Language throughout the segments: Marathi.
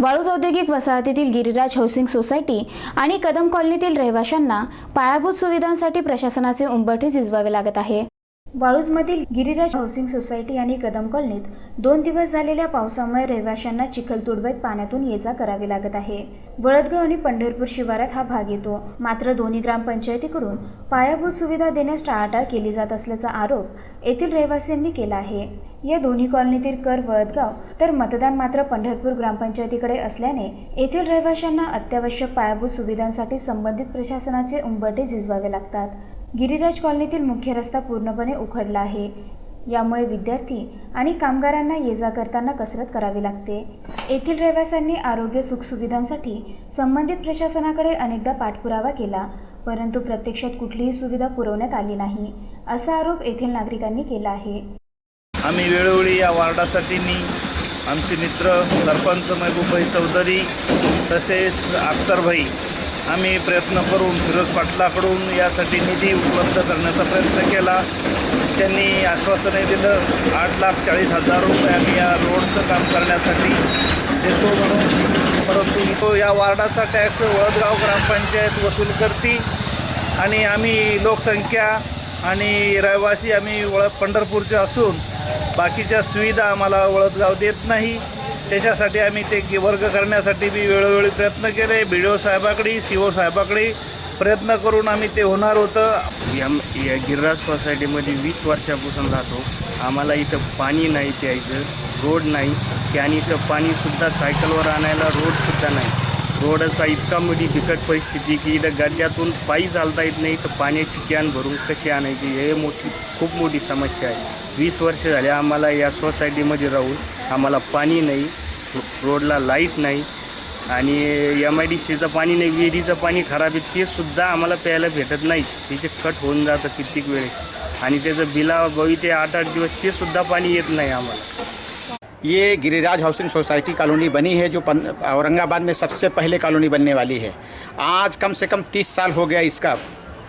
वाळूज औद्योगिक वसाहतीतील गिरिराज हाऊसिंग सोसायटी आणि कदम कॉलनीतील रहिवाशांना पायाभूत सुविधांसाठी प्रशासनाचे उंबरठे झिजवावे लागत आहे. वाळूजमधील गिरिराज हाऊसिंग सोसायटी आणि कदम कॉलनीत दोन दिवस झालेल्या पावसामुळे रहिवाशांना चिखल पाण्यातून ये जा करावी लागत आहे. वळदगाव आणि पंढरपूर शिवारात हा भाग येतो. मात्र दोन्ही ग्रामपंचायतीकडून पायाभूत सुविधा देण्यास टाळाटाळ केली जात असल्याचा आरोप येथील रहिवासींनी केला आहे. या दोन्ही कॉलनीतील कर वळदगाव तर मतदान मात्र पंढरपूर ग्रामपंचायतीकडे असल्याने येथील रहिवाशांना अत्यावश्यक पायाभूत सुविधांसाठी संबंधित प्रशासनाचे उंबरटे झिजवावे लागतात. गिरिराज कॉलनीतील मुख्य रस्ता पूर्णपणे उखडला आहे. यामुळे विद्यार्थी आणि कामगारांना ये जा करताना कसरत करावी लागते. येथील रहिवाशांनी आरोग्य सुखसुविधांसाठी संबंधित प्रशासनाकडे अनेकदा पाठपुरावा केला परंतु प्रत्यक्षात कुठलीही सुविधा पुरवण्यात आली नाही असा आरोप येथील नागरिकांनी केला आहे. आम्ही वेळोवेळी या वार्डासाठी मी आमचे मित्र सरपंच महबूबभाई चौधरी तसेच अख्तरभाई आम्ही प्रयत्न करून फिरोज पाटलाकडून यासाठी निधी उपलब्ध करण्याचा प्रयत्न केला. त्यांनी आश्वासने दिलं आठ लाख चाळीस हजार रुपये आम्ही या रोडचं काम करण्यासाठी देतो म्हणून. परंतु तो या वार्डाचा टॅक्स वळदगाव ग्रामपंचायत वसूल करते आणि आम्ही लोकसंख्या आणि रहिवासी आम्ही वळ पंढरपूरचे असून बाकीच्या सुविधा आम्हाला वळदगाव देत नाही. त्याच्यासाठी आम्ही ते वर्ग करण्यासाठी मी वेळोवेळी प्रयत्न केले. बी डी ओ साहेबाकडे सी ओ साहेबाकडे प्रयत्न करून आम्ही ते होणार होतं. या या गिरिराज सोसायटीमध्ये वीस वर्षापासून राहतो. आम्हाला इथं पाणी नाही प्यायचं रोड नाही. कॅनीचं पाणीसुद्धा सायकलवर आणायला रोडसुद्धा नाही. रोडचा इतका मोठी बिकट परिस्थिती की इथं गड्ड्यातून पायी चालता येत नाही तर पाण्याची कॅन भरून कशी आणायची? हे मोठी खूप मोठी समस्या आहे. वीस वर्ष झाले आम्हाला या सोसायटीमध्ये राहून आम्हाला पाणी नाही. रोडला लाइट नाही आणि एम आय डी सीचं पाणी नाही विहिरीचं पाणी खराब आहे ते सुद्धा आम्हाला प्यायला भेटत नाही. तिचे कट होऊन जातं कित्येक वेळेस. आणि त्याचं बिला गवी ते आठ आठ दिवस ते सुद्धा पाणी येत नाही आम्हाला. ये गिरिराज हाउसिंग सोसाइटी कॉलोनी बनी है जो पन- औरंगाबाद में सबसे पहले कॉलोनी बनने वाली है। आज कम से कम तीस साल हो गया इसका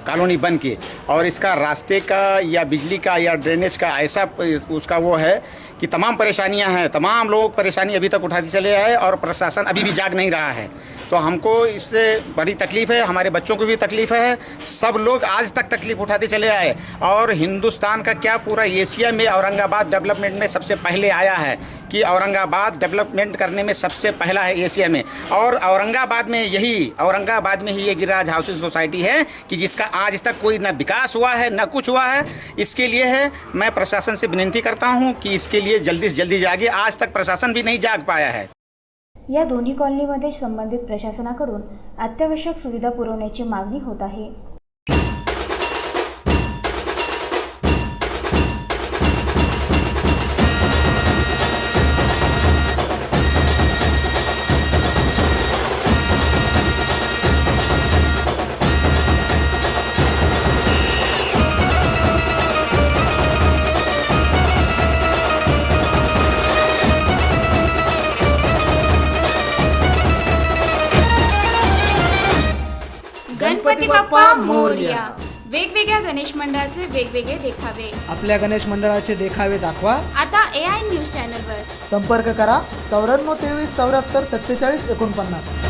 कॉलोनी बन के। और इसका रास्ते का या बिजली का या ड्रेनेज का ऐसा उसका वो है कि तमाम परेशानियाँ हैं, तमाम लोग परेशानी अभी तक उठाते चले आए और प्रशासन अभी भी जाग नहीं रहा है। तो हमको इससे बड़ी तकलीफ़ है, हमारे बच्चों को भी तकलीफ़ है, सब लोग आज तक तकलीफ़ उठाते चले आए। और हिंदुस्तान का क्या पूरा एशिया में औरंगाबाद डेवलपमेंट में सबसे पहले आया है कि औरंगाबाद डेवलपमेंट करने में सबसे पहला है एशिया में। और औरंगाबाद में यही, औरंगाबाद में ही ये गिरिराज हाउसिंग सोसाइटी है कि जिसका आज तक कोई ना विकास हुआ है, न कुछ हुआ है। इसके लिए है, मैं प्रशासन से विनती करता हूँ कि इसके लिए जल्दी से जल्दी जागे। आज तक प्रशासन भी नहीं जाग पाया है। या दोन्ही कॉलनीमध्ये संबंधित प्रशासनाकडून अत्यावश्यक सुविधा पुरवण्याची मागणी होत आहे. गणपती बाप्पा मोरया. वेगवेगळ्या गणेश मंडळाचे वेगवेगळे देखावे. आपल्या गणेश मंडळाचे देखावे दाखवा. आता ए आय न्यूज चॅनलवर. संपर्क करा चौऱ्याण्णव तेवीस चौऱ्याहत्तर सत्तेचाळीस एकोणपन्नास.